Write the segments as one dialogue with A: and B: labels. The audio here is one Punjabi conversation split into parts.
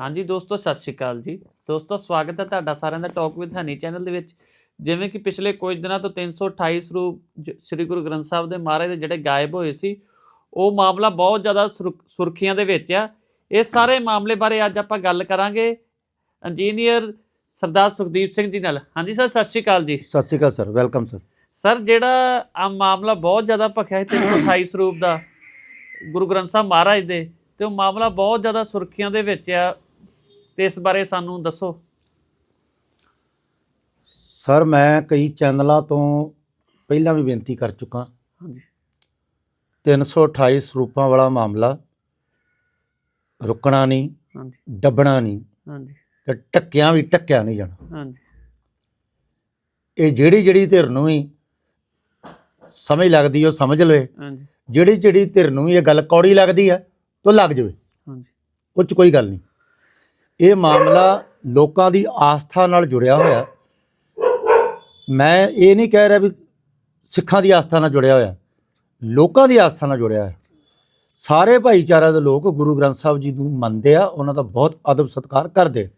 A: ਹਾਂਜੀ ਦੋਸਤੋ ਸਤਿ ਸ਼੍ਰੀ ਅਕਾਲ ਜੀ। ਦੋਸਤੋ ਸਵਾਗਤ ਹੈ ਤੁਹਾਡਾ ਸਾਰਿਆਂ ਦਾ ਟਾਕ ਵਿਦ ਹਨੀ ਚੈਨਲ ਦੇ ਵਿੱਚ। ਜਿਵੇਂ ਕਿ ਪਿਛਲੇ ਕੁਝ ਦਿਨਾਂ ਤੋਂ 328 ਸਰੂਪ ਜ- ਸ੍ਰੀ ਗੁਰੂ ਗ੍ਰੰਥ ਸਾਹਿਬ ਦੇ ਮਹਾਰਾਜ ਦੇ ਜਿਹੜੇ ਗਾਇਬ ਹੋਏ ਸੀ ਉਹ ਮਾਮਲਾ ਬਹੁਤ ਜ਼ਿਆਦਾ ਸੁਰਖ- ਸੁਰਖੀਆਂ ਦੇ ਵਿੱਚ ਆ। ਇਸ ਸਾਰੇ ਮਾਮਲੇ ਬਾਰੇ ਅੱਜ ਆਪਾਂ ਗੱਲ ਕਰਾਂਗੇ ਇੰਜੀਨੀਅਰ ਸਰਦਾਰ ਸੁਖਦੀਪ ਸਿੰਘ ਜੀ ਨਾਲ। ਹਾਂਜੀ ਸਰ ਸਤਿ ਸ਼੍ਰੀ ਅਕਾਲ ਜੀ।
B: ਸਤਿ ਸ਼੍ਰੀ ਅਕਾਲ ਸਰ ਵੈਲਕਮ ਸਰ।
A: ਸਰ ਜਿਹੜਾ ਆ ਮਾਮਲਾ ਬਹੁਤ ਜ਼ਿਆਦਾ ਭਖਿਆ ਹੈ 328 ਸਰੂਪ ਦਾ ਗੁਰੂ ਗ੍ਰੰਥ ਸਾਹਿਬ ਮਹਾਰਾਜ ਦੇ ਤੇ ਉਹ ਮਾਮਲਾ ਬਹੁਤ ਜ਼ਿਆਦਾ ਸੁਰਖੀਆਂ ਦੇ ਵਿੱਚ ਆ। ਤੇ ਇਸ ਬਾਰੇ ਸਾਨੂੰ ਦੱਸੋ।
B: ਸਰ ਮੈਂ ਕਈ ਚੈਨਲਾਂ ਤੋਂ ਪਹਿਲਾਂ ਵੀ ਬੇਨਤੀ ਕਰ ਚੁੱਕਾ।
A: ਹਾਂਜੀ।
B: 328 ਸਰੂਪਾਂ ਵਾਲਾ ਮਾਮਲਾ ਰੁਕਣਾ ਨਹੀਂ
A: ਹਾਂਜੀ।
B: ਦੱਬਣਾ ਨਹੀਂ
A: ਹਾਂਜੀ।
B: ਤੇ ਟੱਕਿਆਂ ਵੀ ਟੱਕਿਆ ਨਹੀਂ ਜਾਣਾ।
A: ਹਾਂਜੀ।
B: ਇਹ ਜਿਹੜੀ ਜਿਹੜੀ ਧਿਰ ਨੂੰ ਵੀ ਸਮਝ ਲੱਗਦੀ ਉਹ ਸਮਝ ਲਵੇ।
A: ਹਾਂਜੀ।
B: ਜਿਹੜੀ ਜਿਹੜੀ ਧਿਰ ਨੂੰ ਇਹ ਗੱਲ ਕੌੜੀ ਲੱਗਦੀ ਆ ਤਾਂ ਲੱਗ ਜਾਵੇ।
A: ਹਾਂਜੀ।
B: ਉਹ 'ਚ ਕੋਈ ਗੱਲ ਨਹੀਂ। ਇਹ ਮਾਮਲਾ ਲੋਕਾਂ ਦੀ ਆਸਥਾ ਨਾਲ ਜੁੜਿਆ ਹੋਇਆ। ਮੈਂ ਇਹ ਨਹੀਂ ਕਹਿ ਰਿਹਾ ਵੀ ਸਿੱਖਾਂ ਦੀ ਆਸਥਾ ਨਾਲ ਜੁੜਿਆ ਹੋਇਆ। ਲੋਕਾਂ ਦੀ ਆਸਥਾ ਨਾਲ ਜੁੜਿਆ ਹੋਇਆ। ਸਾਰੇ ਭਾਈਚਾਰਾ ਦੇ ਲੋਕ ਗੁਰੂ ਗ੍ਰੰਥ ਸਾਹਿਬ ਜੀ ਨੂੰ ਮੰਨਦੇ ਆ, ਉਹਨਾਂ ਦਾ ਬਹੁਤ ਅਦਬ ਸਤਿਕਾਰ ਕਰਦੇ।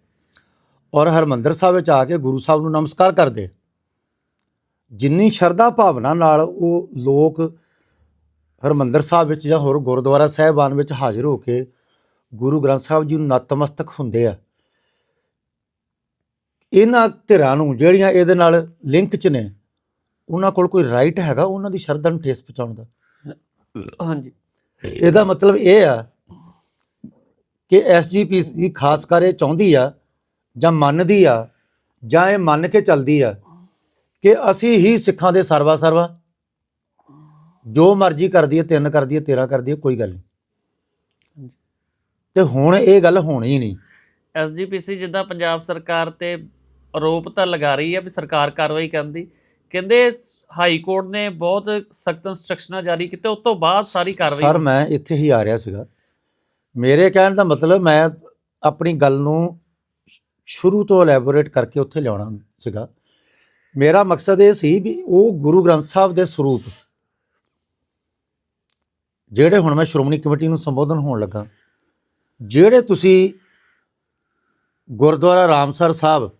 B: ਔਰ ਹਰਮੰਦਰ ਸਾਹਿਬ ਵਿੱਚ ਆ ਕੇ ਗੁਰੂ ਸਾਹਿਬ ਨੂੰ ਨਮਸਕਾਰ ਕਰਦੇ। ਜਿੰਨੀ ਸ਼ਰਧਾ ਭਾਵਨਾ ਨਾਲ ਉਹ ਲੋਕ ਹਰਮੰਦਰ ਸਾਹਿਬ ਵਿੱਚ ਜਾਂ ਹੋਰ ਗੁਰਦੁਆਰਾ ਸਾਹਿਬਾਨ ਵਿੱਚ ਹਾਜ਼ਰ ਹੋ ਕੇ ਗੁਰੂ ਗ੍ਰੰਥ ਸਾਹਿਬ ਜੀ ਨੂੰ ਨਤਮਸਤਕ ਹੁੰਦੇ ਆ। ਇਹਨਾਂ ਧਿਰਾਂ ਨੂੰ ਜਿਹੜੀਆਂ ਇਹਦੇ ਨਾਲ ਲਿੰਕ 'ਚ ਨੇ ਉਹਨਾਂ ਕੋਲ ਕੋਈ ਰਾਈਟ ਹੈਗਾ ਉਹਨਾਂ ਦੀ ਸ਼ਰਧਾ ਨੂੰ ਠੇਸ ਪਹੁੰਚਾਉਣ ਦਾ?
A: ਹਾਂਜੀ।
B: ਇਹਦਾ ਮਤਲਬ ਇਹ ਆ ਕਿ ਐਸਜੀਪੀਸੀ ਖਾਸ ਕਰ ਇਹ ਚਾਹੁੰਦੀ ਆ ਜਾਂ ਮੰਨਦੀ ਆ ਜਾਂ ਇਹ ਮੰਨ ਕੇ ਚੱਲਦੀ ਆ ਕਿ ਅਸੀਂ ਹੀ ਸਿੱਖਾਂ ਦੇ ਸਰਵਾ ਸਰਵਾ ਜੋ ਮਰਜ਼ੀ ਕਰਦੀ ਹੈ ਤਿੰਨ ਕਰਦੀ ਹੈ ਤੇਰਾ ਕਰਦੀ ਹੈ ਕੋਈ ਗੱਲ ਨਹੀਂ। ਤੇ ਹੁਣ ਇਹ ਗੱਲ ਹੋਣੀ ਨਹੀਂ।
A: ਐਸਜੀਪੀਸੀ ਜਿੱਦਾਂ ਪੰਜਾਬ ਸਰਕਾਰ ਤੇ ਆਰੋਪ ਤਾਂ ਲਗਾ ਰਹੀ ਹੈ ਵੀ ਸਰਕਾਰ ਕਾਰਵਾਈ ਕਰਦੀ। ਕਹਿੰਦੇ ਹਾਈ ਕੋਰਟ ਨੇ ਬਹੁਤ ਸਖਤ ਇੰਸਟਰਕਸ਼ਨਾਂ ਜਾਰੀ ਕੀਤੇ ਉਸ ਤੋਂ ਬਾਅਦ ਸਾਰੀ
B: ਸਰ
A: ਕਾਰਵਾਈ
B: ਮੈਂ ਇੱਥੇ ਹੀ ਆ ਰਿਹਾ ਸੀਗਾ। ਮੇਰੇ ਕਹਿਣ ਦਾ ਮਤਲਬ ਮੈਂ ਆਪਣੀ ਗੱਲ ਨੂੰ ਸ਼ੁਰੂ ਤੋਂ ਐਲੈਬੋਰੇਟ ਕਰਕੇ ਉੱਥੇ ਲਿਆਉਣਾ ਸੀਗਾ। ਮੇਰਾ ਮਕਸਦ ਇਹ ਸੀ ਵੀ ਉਹ ਗੁਰੂ ਗ੍ਰੰਥ ਸਾਹਿਬ ਦੇ ਸਰੂਪ ਜਿਹੜੇ ਹੁਣ ਮੈਂ ਸ਼੍ਰੋਮਣੀ ਕਮੇਟੀ ਨੂੰ ਸੰਬੋਧਨ ਹੋਣ ਲੱਗਾ ਜਿਹੜੇ ਤੁਸੀਂ ਗੁਰਦੁਆਰਾ ਰਾਮਸਰ ਸਾਹਿਬ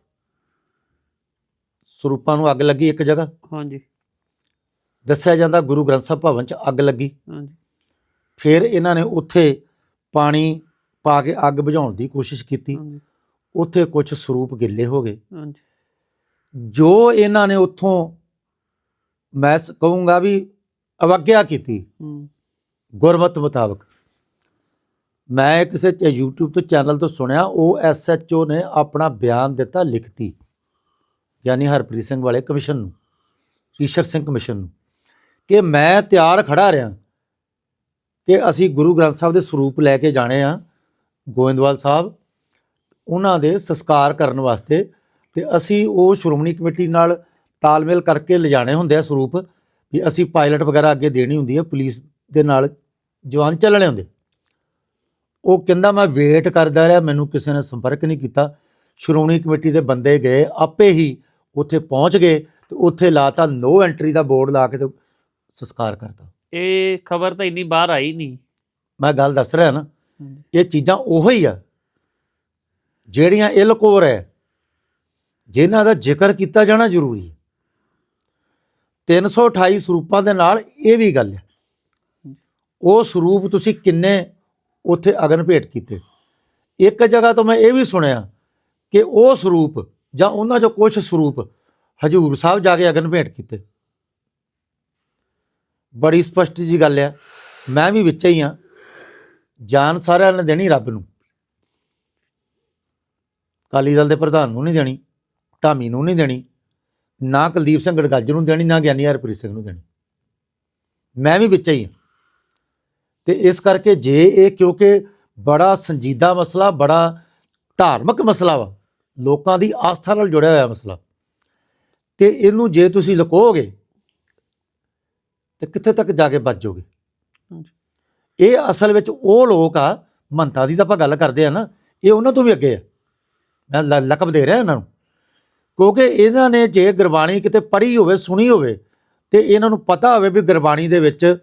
B: ਸਰੂਪਾਂ ਨੂੰ ਅੱਗ ਲੱਗੀ ਇੱਕ ਜਗ੍ਹਾ?
A: ਹਾਂਜੀ।
B: ਦੱਸਿਆ ਜਾਂਦਾ ਗੁਰੂ ਗ੍ਰੰਥ ਸਾਹਿਬ ਭਵਨ 'ਚ ਅੱਗ ਲੱਗੀ।
A: ਹਾਂਜੀ।
B: ਫਿਰ ਇਹਨਾਂ ਨੇ ਉੱਥੇ ਪਾਣੀ ਪਾ ਕੇ ਅੱਗ ਬੁਝਾਉਣ ਦੀ ਕੋਸ਼ਿਸ਼ ਕੀਤੀ।
A: ਹਾਂਜੀ।
B: ਉੱਥੇ ਕੁਝ ਸਰੂਪ ਗਿੱਲੇ ਹੋ ਗਏ।
A: ਹਾਂਜੀ।
B: ਜੋ ਇਹਨਾਂ ਨੇ ਉੱਥੋਂ ਮੈਂ ਕਹੂੰਗਾ ਵੀ ਅਵਗਿਆ ਕੀਤੀ।
A: ਹੂੰ।
B: ਗੁਰਮਤ ਮੁਤਾਬਕ। ਮੈਂ ਕਿਸੇ ਤੇ YouTube ਤੋਂ ਚੈਨਲ ਤੋਂ ਸੁਣਿਆ, ਉਹ ਐਸਐਚਓ ਨੇ ਆਪਣਾ ਬਿਆਨ ਦਿੱਤਾ ਲਿਖਤੀ, ਯਾਨੀ ਹਰਪ੍ਰੀਤ ਸਿੰਘ ਵਾਲੇ ਕਮਿਸ਼ਨ ਨੂੰ, ਈਸ਼ਰ ਸਿੰਘ ਕਮਿਸ਼ਨ ਨੂੰ, ਕਿ ਮੈਂ ਤਿਆਰ ਖੜਾ ਰਿਹਾ ਕਿ ਅਸੀਂ ਗੁਰੂ ਗ੍ਰੰਥ ਸਾਹਿਬ ਦੇ ਸਰੂਪ ਲੈ ਕੇ ਜਾਣੇ ਆ, ਗੋਇੰਦਵਾਲ ਸਾਹਿਬ, ਉਹਨਾਂ ਦੇ ਸੰਸਕਾਰ ਕਰਨ ਵਾਸਤੇ, ਤੇ ਅਸੀਂ ਉਹ ਸ਼੍ਰੋਮਣੀ ਕਮੇਟੀ ਨਾਲ ਤਾਲਮੇਲ ਕਰਕੇ ਲਿਜਾਣੇ ਹੁੰਦੇ ਆ ਸਰੂਪ, ਵੀ ਅਸੀਂ ਪਾਇਲਟ ਵਗੈਰਾ ਅੱਗੇ ਦੇਣੀ ਹੁੰਦੀ ਹੈ ਪੁਲਿਸ ਦੇ ਨਾਲ ਜਵਾਨ ਚੱਲਣੇ ਹੁੰਦੇ। ਉਹ ਕਹਿੰਦਾ ਮੈਂ ਵੇਟ ਕਰਦਾ ਰਿਹਾ ਮੈਨੂੰ ਕਿਸੇ ਨੇ ਸੰਪਰਕ ਨਹੀਂ ਕੀਤਾ। ਸ਼੍ਰੋਮਣੀ ਕਮੇਟੀ ਦੇ ਬੰਦੇ ਗਏ ਆਪੇ ਹੀ ਉੱਥੇ ਪਹੁੰਚ ਗਏ ਤੇ ਉੱਥੇ ਲਾਤਾ ਨੋ ਐਂਟਰੀ ਦਾ ਬੋਰਡ ਲਾ ਕੇ ਤੇ ਸੰਸਕਾਰ ਕਰਤਾ।
A: ਇਹ ਖਬਰ ਤਾਂ ਇੰਨੀ ਬਾਹਰ ਆਈ ਨਹੀਂ।
B: ਮੈਂ ਗੱਲ ਦੱਸ ਰਿਹਾ ਨਾ ਇਹ ਚੀਜ਼ਾਂ ਉਹੋ ਹੀ ਆ ਜਿਹੜੀਆਂ ਇਲਕੋਰ ਹੈ ਜਿਨ੍ਹਾਂ ਦਾ ਜ਼ਿਕਰ ਕੀਤਾ ਜਾਣਾ ਜ਼ਰੂਰੀ ਹੈ। 328 ਸਰੂਪਾਂ ਦੇ ਨਾਲ ਇਹ ਵੀ ਗੱਲ ਹੈ। ਉਹ ਸਰੂਪ ਤੁਸੀਂ ਕਿੰਨੇ ਉੱਥੇ ਅਗਨ ਭੇਟ ਕੀਤੇ। ਇੱਕ ਜਗ੍ਹਾ ਤੋਂ ਮੈਂ ਇਹ ਵੀ ਸੁਣਿਆ ਕਿ ਉਹ ਸਰੂਪ ਜਾਂ ਉਹਨਾਂ ਚੋਂ ਕੁਝ ਸਰੂਪ ਹਜੂਰ ਸਾਹਿਬ ਜਾ ਕੇ ਅਗਨ ਭੇਟ ਕੀਤੇ। ਬੜੀ ਸਪਸ਼ਟ ਜੀ ਗੱਲ ਹੈ ਮੈਂ ਵੀ ਵਿੱਚ ਹੀ ਹਾਂ ਜਾਨ ਸਾਰਿਆਂ ਨੇ ਦੇਣੀ ਰੱਬ ਨੂੰ। ਅਕਾਲੀ ਦਲ ਦੇ ਪ੍ਰਧਾਨ ਨੂੰ ਨਹੀਂ ਦੇਣੀ, ਧਾਮੀ ਨੂੰ ਨਹੀਂ ਦੇਣੀ, ਨਾ ਕੁਲਦੀਪ ਸਿੰਘ ਗੜਗੱਜ ਨੂੰ ਦੇਣੀ, ਨਾ ਗਿਆਨੀ ਹਰਪ੍ਰੀਤ ਸਿੰਘ ਨੂੰ ਦੇਣੀ। ਮੈਂ ਵੀ ਵਿੱਚ ਹੀ ਹਾਂ ਤੇ ਇਸ ਕਰਕੇ ਜੇ ਇਹ ਕਿਉਂਕਿ ਬੜਾ ਸੰਜੀਦਾ ਮਸਲਾ ਬੜਾ ਧਾਰਮਿਕ ਮਸਲਾ ਵਾ ਲੋਕਾਂ ਦੀ ਆਸਥਾ ਨਾਲ ਜੁੜਿਆ ਹੋਇਆ ਮਸਲਾ ਤੇ ਇਹਨੂੰ ਜੇ ਤੁਸੀਂ ਲੁਕੋਗੇ ਤੇ ਕਿੱਥੇ ਤੱਕ ਜਾ ਕੇ ਬਚ ਜਾਓਗੇ? ਇਹ ਅਸਲ ਵਿੱਚ ਉਹ ਲੋਕ ਆ ਮੰਤਾ ਦੀ ਤਾਂ ਆਪਾਂ ਗੱਲ ਕਰਦੇ ਆ ਨਾ ਇਹ ਉਹਨਾਂ ਤੋਂ ਵੀ ਅੱਗੇ ਆ। ਮੈਂ ਲਕਬ ਦੇ ਰਿਹਾ ਇਹਨਾਂ ਨੂੰ। ਕਿਉਂਕਿ ਇਹਨਾਂ ਨੇ ਜੇ ਗੁਰਬਾਣੀ ਕਿਤੇ ਪੜ੍ਹੀ ਹੋਵੇ ਸੁਣੀ ਹੋਵੇ ਤੇ ਇਹਨਾਂ ਨੂੰ ਪਤਾ ਹੋਵੇ ਵੀ ਗੁਰਬਾਣੀ ਦੇ ਵਿੱਚ